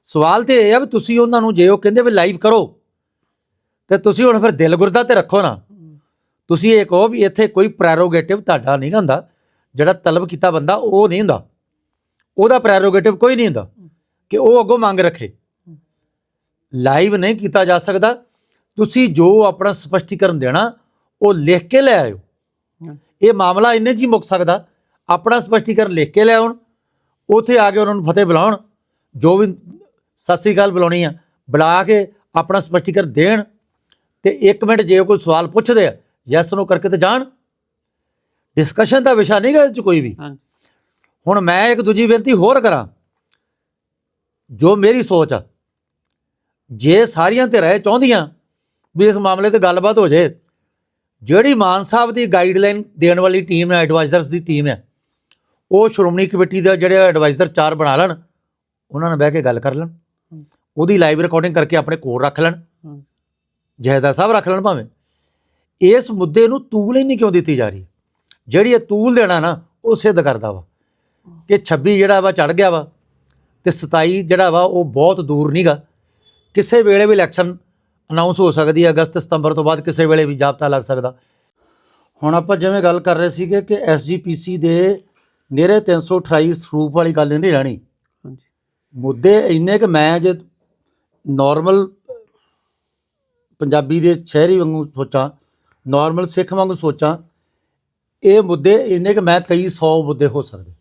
B: ਸਵਾਲ ਤੇ ਇਹ ਆ ਵੀ ਤੁਸੀਂ ਉਹਨਾਂ ਨੂੰ ਜੇ ਉਹ ਕਹਿੰਦੇ ਵੀ ਲਾਈਵ ਕਰੋ ਤੇ ਤੁਸੀਂ ਹੁਣ ਫਿਰ ਦਿਲ ਗੁਰਦਾ ਤੇ ਰੱਖੋ ਨਾ। ਤੁਸੀਂ ਇਹ ਕਹੋ ਵੀ ਇੱਥੇ ਕੋਈ ਪ੍ਰੈਰੋਗੇਟਿਵ ਤੁਹਾਡਾ ਨਹੀਂ ਹੁੰਦਾ। ਜਿਹੜਾ ਤਲਬ ਕੀਤਾ ਬੰਦਾ ਉਹ ਨਹੀਂ ਹੁੰਦਾ। ਉਹਦਾ ਪ੍ਰੈਰੋਗੇਟਿਵ ਕੋਈ ਨਹੀਂ ਹੁੰਦਾ ਕਿ ਉਹ ਅੱਗੋਂ ਮੰਗ ਰੱਖੇ। ਲਾਈਵ ਨਹੀਂ ਕੀਤਾ ਜਾ ਸਕਦਾ। ਤੁਸੀਂ ਜੋ ਆਪਣਾ ਸਪਸ਼ਟੀਕਰਨ ਦੇਣਾ, ਉਹ ਲਿਖ ਕੇ ਲੈ ਆਇਓ। ਇਹ ਮਾਮਲਾ ਇੰਨੇ 'ਚ ਹੀ ਮੁੱਕ ਸਕਦਾ। ਆਪਣਾ ਸਪਸ਼ਟੀਕਰਨ ਲਿਖ ਕੇ ਲੈ ਆਉਣ। ਉਥੇ ਆ ਕੇ ਉਹਨਾਂ ਨੂੰ ਫਤਿਹ ਬੁਲਾਉਣ। ਜੋ ਵੀ ਸਤਿ ਸ੍ਰੀ ਅਕਾਲ ਬੁਲਾਉਣੀ ਆ, ਬੁਲਾ ਕੇ ਆਪਣਾ ਸਪਸ਼ਟੀਕਰਨ ਦੇਣ। ਤੇ 1 ਮਿੰਟ ਜੇ ਕੋਈ ਸਵਾਲ ਪੁੱਛਦੇ ਆ ਯੈਸ ਨੋ ਕਰਕੇ ਤੇ ਜਾਣ। ਡਿਸਕਸ਼ਨ ਦਾ ਵਿਸ਼ਾ ਨਹੀਂ ਗਾ ਇਹ 'ਚ ਕੋਈ ਵੀ। ਹੁਣ ਮੈਂ ਇੱਕ ਦੂਜੀ ਬੇਨਤੀ ਹੋਰ ਕਰਾਂ। ਜੋ ਮੇਰੀ ਸੋਚ ਆ ਜੇ ਸਾਰੀਆਂ ਤੇ ਰਹਿ ਚਾਹੁੰਦੀਆਂ ਵੀ ਇਸ ਮਾਮਲੇ ਤੇ ਗੱਲਬਾਤ ਹੋ ਜਾਏ ਜਿਹੜੀ ਮਾਨ ਸਾਹਿਬ ਦੀ ਗਾਈਡਲਾਈਨ ਦੇਣ ਵਾਲੀ ਟੀਮ ਹੈ ਐਡਵਾਈਜ਼ਰਸ ਦੀ ਟੀਮ ਹੈ ਉਹ ਸ਼੍ਰੋਮਣੀ ਕਮੇਟੀ ਦੇ ਜਿਹੜੇ ਐਡਵਾਈਜ਼ਰ ਚਾਰ ਬਣਾ ਲੈਣ ਉਹਨਾਂ ਨਾਲ ਬਹਿ ਕੇ ਗੱਲ ਕਰ ਲੈਣ। ਉਹਦੀ ਲਾਈਵ ਰਿਕਾਰਡਿੰਗ ਕਰਕੇ ਆਪਣੇ ਕੋਲ ਰੱਖ ਲੈਣ।
A: ਹੂੰ।
B: ਜਹੇਦਾਰ ਸਾਹਿਬ ਰੱਖ ਲੈਣ ਭਾਵੇਂ। ਇਸ ਮੁੱਦੇ ਨੂੰ ਤੂਲ ਹੀ ਨਹੀਂ ਕਿਉਂ ਦਿੱਤੀ ਜਾ ਰਹੀ? ਜਿਹੜੀ ਇਹ ਤੂਲ ਦੇਣਾ ਨਾ ਉਹ ਸਿੱਧ ਕਰਦਾ ਵਾ। ਕਿ 26 ਜਿਹੜਾ ਵਾ ਚੜ ਗਿਆ ਵਾ ਤੇ 27 ਜਿਹੜਾ ਵਾ ਉਹ ਬਹੁਤ ਦੂਰ ਨਹੀਂਗਾ ਕਿਸੇ ਵੇਲੇ ਵੀ ਇਲੈਕਸ਼ਨ ਅਨਾਉਂਸ ਹੋ ਸਕਦੀ ਹੈ ਅਗਸਤ ਸਤੰਬਰ ਤੋਂ ਬਾਅਦ ਕਿਸੇ ਵੇਲੇ ਵੀ ਜਾਬਤਾ ਲੱਗ ਸਕਦਾ। ਹੁਣ ਆਪਾਂ ਜਿਵੇਂ ਗੱਲ ਕਰ ਰਹੇ ਸੀਗੇ ਕਿ ਐਸਜੀਪੀਸੀ ਦੇ ਨੇਰੇ 328 ਸਰੂਪ ਵਾਲੀ ਗੱਲ ਨਹੀਂ ਰਹਿਣੀ।
A: ਹਾਂਜੀ।
B: ਮੁੱਦੇ ਇੰਨੇ ਕਿ ਮੈਂ ਜੇ ਨਾਰਮਲ ਪੰਜਾਬੀ ਦੇ ਸ਼ਹਿਰੀ ਵਾਂਗੂ ਸੋਚਾਂ ਨਾਰਮਲ ਸਿੱਖ ਵਾਂਗੂ ਸੋਚਾਂ ਇਹ ਮੁੱਦੇ ਇੰਨੇ ਕਿ ਮੈਂ ਕਈ 100 ਮੁੱਦੇ ਹੋ ਸਕਦੇ।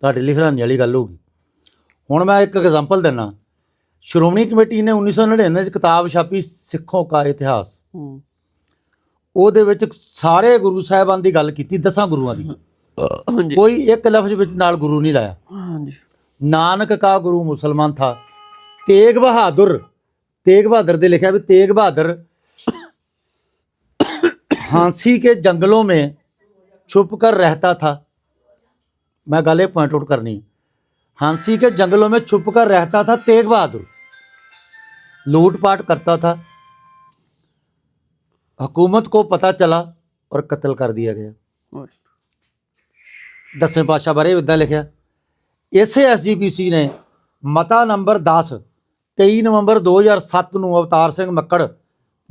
B: ਤੁਹਾਡੇ ਹੈਰਾਨੀ ਵਾਲੀ ਗੱਲ ਹੋਗੀ ਹੁਣ ਮੈਂ ਇੱਕ ਐਗਜ਼ਾਮਪਲ ਦਿੰਨਾ। ਸ਼੍ਰੋਮਣੀ ਕਮੇਟੀ ਨੇ 1999 ਚ ਕਿਤਾਬ ਛਾਪੀ ਸਿੱਖੋਂ ਕਾ ਇਤਿਹਾਸ। ਉਹਦੇ ਵਿੱਚ ਸਾਰੇ ਗੁਰੂ ਸਾਹਿਬਾਨ ਦੀ ਗੱਲ ਕੀਤੀ ਦਸਾਂ ਗੁਰੂਆਂ ਦੀ।
A: ਹਾਂਜੀ।
B: ਕੋਈ ਇੱਕ ਲਫ਼ਜ਼ ਵਿੱਚ ਨਾਲ ਗੁਰੂ ਨਹੀਂ ਲਾਇਆ।
A: ਹਾਂਜੀ।
B: ਨਾਨਕ ਕਾ ਗੁਰੂ ਮੁਸਲਮਾਨ ਥਾ ਤੇਗ ਬਹਾਦਰ तेग बहादुर दे लिखा भी तेग बहादुर। हांसी के जंगलों में छुप कर रहता था। मैं गल पॉइंट आउट करनी हांसी के जंगलों में छुप कर रहता था तेग बहादुर। लूटपाट करता था। हुकूमत को पता चला और कत्ल कर दिया गया। दसवें पातशाह बारे विद्या लिखा इसे एस जी पी सी ने मता नंबर दस 23 ਨਵੰਬਰ 2007 ਨੂੰ ਅਵਤਾਰ ਸਿੰਘ ਮੱਕੜ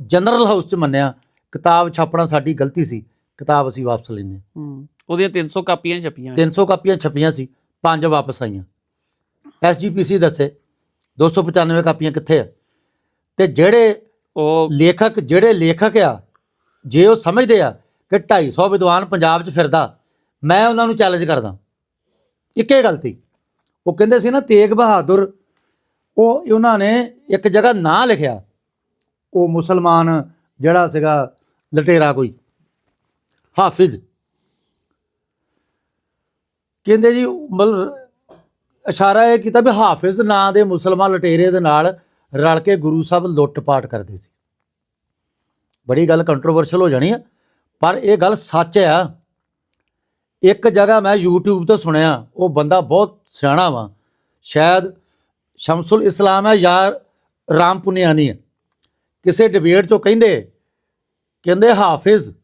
B: ਜਨਰਲ ਹਾਊਸ 'ਚ ਮੰਨਿਆ ਕਿਤਾਬ ਛਾਪਣਾ ਸਾਡੀ ਗਲਤੀ ਸੀ ਕਿਤਾਬ ਅਸੀਂ ਵਾਪਸ ਲੈਨੇ
A: ਹੂੰ। ਉਹਦੀਆਂ 300 ਕਾਪੀਆਂ ਛਪੀਆਂ।
B: 300 ਕਾਪੀਆਂ ਛਪੀਆਂ ਸੀ ਪੰਜ ਵਾਪਸ ਆਈਆਂ। ਐਸਜੀਪੀਸੀ ਦੱਸੇ 295 ਕਾਪੀਆਂ ਕਿੱਥੇ ਆ? ਤੇ ਜਿਹੜੇ
A: ਉਹ
B: ਲੇਖਕ ਜਿਹੜੇ ਲੇਖਕ ਆ ਜੇ ਉਹ ਸਮਝਦੇ ਆ ਕਿ 250 ਵਿਦਵਾਨ ਪੰਜਾਬ 'ਚ ਫਿਰਦਾ ਮੈਂ ਉਹਨਾਂ ਨੂੰ ਚੈਲੰਜ ਕਰਦਾ। ਇੱਕੇ ਗਲਤੀ ਉਹ ਕਹਿੰਦੇ ਸੀ ਨਾ ਤੇਗ ਬਹਾਦਰ ਉਹ ਉਹਨਾਂ ਨੇ ਇੱਕ ਜਗ੍ਹਾ ਨਾਂ ਲਿਖਿਆ। ਉਹ ਮੁਸਲਮਾਨ ਜਿਹੜਾ ਸੀਗਾ ਲਟੇਰਾ ਕੋਈ, ਹਾਫਿਜ਼। ਕਹਿੰਦੇ ਜੀ, ਮਤਲਬ ਇਸ਼ਾਰਾ ਇਹ ਕੀਤਾ ਵੀ ਹਾਫਿਜ਼ ਨਾਂ ਦੇ ਮੁਸਲਮਾਨ ਲਟੇਰੇ ਦੇ ਨਾਲ ਰਲ ਕੇ ਗੁਰੂ ਸਾਹਿਬ ਲੁੱਟ-ਪਾਟ ਕਰਦੇ ਸੀ। ਬੜੀ ਗੱਲ ਕੰਟਰੋਵਰਸ਼ਲ ਹੋ ਜਾਣੀ ਆ, ਪਰ ਇਹ ਗੱਲ ਸੱਚ ਆ। ਇੱਕ ਜਗ੍ਹਾ ਮੈਂ YouTube ਤੋਂ ਸੁਣਿਆ, ਉਹ ਬੰਦਾ ਬਹੁਤ ਸਿਆਣਾ ਵਾ। ਸ਼ਾਇਦ ਸ਼ਮਸੁਲ ਇਸਲਾਮ ਹੈ ਜਾਂ ਰਾਮ ਪੁਨਿਆਨੀ ਹੈ। ਕਿਸੇ ਡਿਬੇਟ 'ਚੋਂ ਕਹਿੰਦੇ ਕਹਿੰਦੇ ਹਾਫਿਜ਼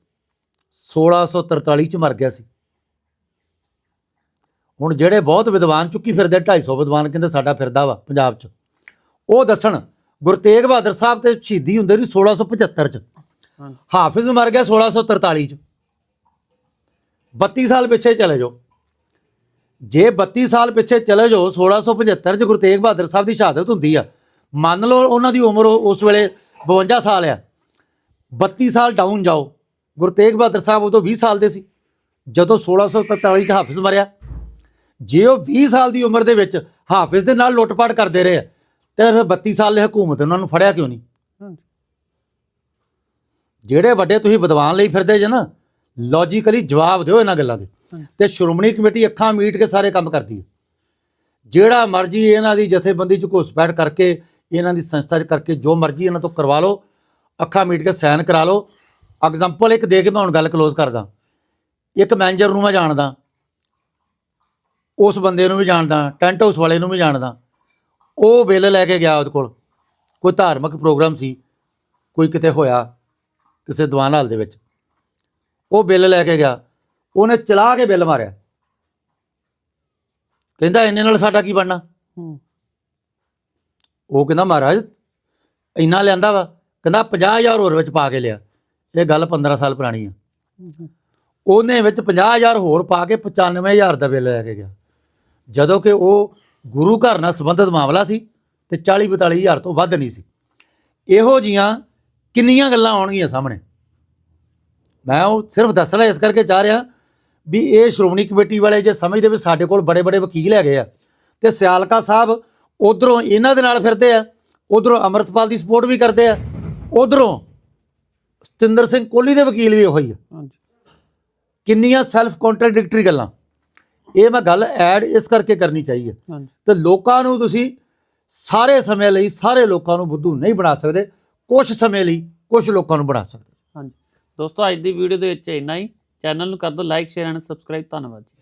B: 1643 ਚ ਮਰ ਗਿਆ ਸੀ। ਹੁਣ ਜਿਹੜੇ ਬਹੁਤ ਵਿਦਵਾਨ ਚੁੱਕੀ ਫਿਰਦੇ 250 ਵਿਦਵਾਨ ਕਹਿੰਦੇ ਸਾਡਾ ਫਿਰਦਾ ਵਾ ਪੰਜਾਬ 'ਚ। ਉਹ ਦੱਸਣ ਗੁਰੂ ਤੇਗ ਬਹਾਦਰ ਸਾਹਿਬ ਤੇ ਸ਼ਹੀਦੀ ਹੁੰਦੇ ਸੀ 1675 ਚ। ਹਾਫਿਜ਼ ਮਰ ਗਿਆ 1643 ਚ। 32 ਸਾਲ ਪਿੱਛੇ ਚਲੇ ਜਾਓ। ਜੇ 32 ਸਾਲ ਪਿੱਛੇ ਚਲੇ ਜਾਓ 1675 ਚ ਗੁਰੂ ਤੇਗ ਬਹਾਦਰ ਸਾਹਿਬ ਦੀ ਸ਼ਹਾਦਤ ਹੁੰਦੀ ਆ। ਮੰਨ ਲਓ ਉਹਨਾਂ ਦੀ ਉਮਰ ਉਸ ਵੇਲੇ 52 ਸਾਲ ਆ। 32 ਸਾਲ ਡਾਊਨ ਜਾਓ। ਗੁਰੂ ਤੇਗ ਬਹਾਦਰ ਸਾਹਿਬ ਉਦੋਂ 20 ਸਾਲ ਦੇ ਸੀ। ਜਦੋਂ 1643 ਚ ਹਾਫਿਜ਼ ਮਰਿਆ। ਜੇ ਉਹ 20 ਸਾਲ ਦੀ ਉਮਰ ਦੇ ਵਿੱਚ ਹਾਫਿਜ਼ ਦੇ ਨਾਲ ਲੁੱਟਪਾਟ ਕਰਦੇ ਰਹੇ ਤੇ ਫਿਰ 32 ਸਾਲ ਦੀ ਹਕੂਮਤ ਉਹਨਾਂ ਨੂੰ ਫੜਿਆ ਕਿਉਂ ਨਹੀਂ? ਜਿਹੜੇ ਵੱਡੇ ਤੁਸੀਂ ਵਿਦਵਾਨ ਲਈ ਫਿਰਦੇ ਜੇ ਨਾ ਲੌਜੀਕਲੀ ਜਵਾਬ ਦਿਓ ਇਹਨਾਂ ਗੱਲਾਂ ਦੇ। ਤੇ ਸ਼੍ਰੋਮਣੀ ਕਮੇਟੀ ਅੱਖਾਂ ਮੀਟ ਕੇ ਸਾਰੇ ਕੰਮ ਕਰਦੀ ਹੈ। ਜਿਹੜਾ ਮਰਜ਼ੀ ਇਹਨਾਂ ਦੀ ਜਥੇਬੰਦੀ ਚ ਘੁਸਪੈਠ ਕਰਕੇ, ਇਹਨਾਂ ਦੀ ਸੰਸਥਾ ਚ ਕਰਕੇ ਜੋ ਮਰਜ਼ੀ ਇਹਨਾਂ ਤੋਂ ਕਰਵਾ ਲਓ, ਅੱਖਾਂ ਮੀਟ ਕੇ ਸਾਈਨ ਕਰਾ ਲਓ। ਐਗਜ਼ਾਮਪਲ ਇੱਕ ਦੇ ਕੇ ਮੈਂ ਹੁਣ ਗੱਲ ਕਲੋਜ਼ ਕਰਦਾ। ਇੱਕ ਮੈਨੇਜਰ ਨੂੰ ਮੈਂ ਜਾਣਦਾ। ਉਸ ਬੰਦੇ ਨੂੰ ਵੀ ਜਾਣਦਾ ਟੈਂਟ ਹਾਊਸ ਵਾਲੇ ਨੂੰ ਵੀ ਜਾਣਦਾ। ਉਹ ਬਿੱਲ ਲੈ ਕੇ ਗਿਆ ਉਹਦੇ ਕੋਲ। ਕੋਈ ਧਾਰਮਿਕ ਪ੍ਰੋਗਰਾਮ ਸੀ, ਕੋਈ ਕਿਤੇ ਹੋਇਆ ਕਿਸੇ ਦੀਵਾਨ ਹਾਲ ਦੇ ਵਿੱਚ। ਉਹ ਬਿੱਲ ਲੈ ਕੇ ਗਿਆ। ਉਹਨੇ ਚਲਾ ਕੇ ਬਿੱਲ ਮਾਰਿਆ। ਕਹਿੰਦਾ ਇੰਨੇ ਨਾਲ ਸਾਡਾ ਕੀ ਬਣਨਾ? ਉਹ ਕਹਿੰਦਾ ਮਹਾਰਾਜ ਇੰਨਾ ਲਿਆਂਦਾ ਵਾ। ਕਹਿੰਦਾ 50000 ਹੋਰ ਵਿੱਚ ਪਾ ਕੇ ਲਿਆ। ਇਹ ਗੱਲ 15 ਸਾਲ ਪੁਰਾਣੀ ਆ। ਉਹਨੇ ਵਿੱਚ 50000 ਹੋਰ ਪਾ ਕੇ 95000 ਦਾ ਬਿੱਲ ਲੈ ਕੇ ਗਿਆ। ਜਦੋਂ ਕਿ ਉਹ ਗੁਰੂ ਘਰ ਨਾਲ ਸੰਬੰਧਿਤ ਮਾਮਲਾ ਸੀ ਤੇ 40 42000 ਤੋਂ ਵੱਧ ਨਹੀਂ ਸੀ। ਇਹੋ ਜੀਆਂ ਕਿੰਨੀਆਂ ਗੱਲਾਂ ਆਉਣਗੀਆਂ ਸਾਹਮਣੇ। ਮੈਂ ਉਹ ਸਿਰਫ ਦੱਸਣਾ ਇਸ ਕਰਕੇ ਚਾਹ ਰਿਹਾ ਵੀ ਇਹ ਸ਼੍ਰੋਮਣੀ ਕਮੇਟੀ ਵਾਲੇ ਜੇ ਸਮਝਦੇ ਵੀ ਸਾਡੇ ਕੋਲ ਬੜੇ ਬੜੇ ਵਕੀਲ ਹੈਗੇ ਆ ਤੇ ਸਿਆਲਕਾ ਸਾਹਿਬ ਉਧਰੋਂ ਇਹਨਾਂ ਦੇ ਨਾਲ ਫਿਰਦੇ ਆ ਉਧਰੋਂ ਅਮਰਤਪਾਲ ਦੀ ਸਪੋਰਟ ਵੀ ਕਰਦੇ ਆ ਉਧਰੋਂ ਸਤਿੰਦਰ ਸਿੰਘ ਕੋਹਲੀ ਦੇ ਵਕੀਲ ਵੀ ਉਹੀ ਆ।
A: ਹਾਂਜੀ।
B: ਕਿੰਨੀਆਂ ਸੈਲਫ ਕੰਟਰਡਿਕਟਰੀ ਗੱਲਾਂ। ਇਹ ਮੈਂ ਗੱਲ ਐਡ ਇਸ ਕਰਕੇ ਕਰਨੀ ਚਾਹੀਏ।
A: ਹਾਂਜੀ।
B: ਤੇ ਲੋਕਾਂ ਨੂੰ ਤੁਸੀਂ ਸਾਰੇ ਸਮੇਂ ਲਈ ਸਾਰੇ ਲੋਕਾਂ ਨੂੰ ਬੁੱਧੂ ਨਹੀਂ ਬਣਾ ਸਕਦੇ ਕੁਝ ਸਮੇਂ ਲਈ ਕੁਝ ਲੋਕਾਂ ਨੂੰ ਬਣਾ ਸਕਦੇ।
A: ਹਾਂਜੀ। ਦੋਸਤੋ ਅੱਜ ਦੀ ਵੀਡੀਓ ਦੇ ਵਿੱਚ ਇੰਨਾ ਹੀ। ਚੈਨਲ ਨੂੰ ਕਰ ਦਿਓ ਲਾਈਕ ਸ਼ੇਅਰ ਐਂਡ ਸਬਸਕ੍ਰਾਈਬ ਧੰਨਵਾਦ ਜੀ।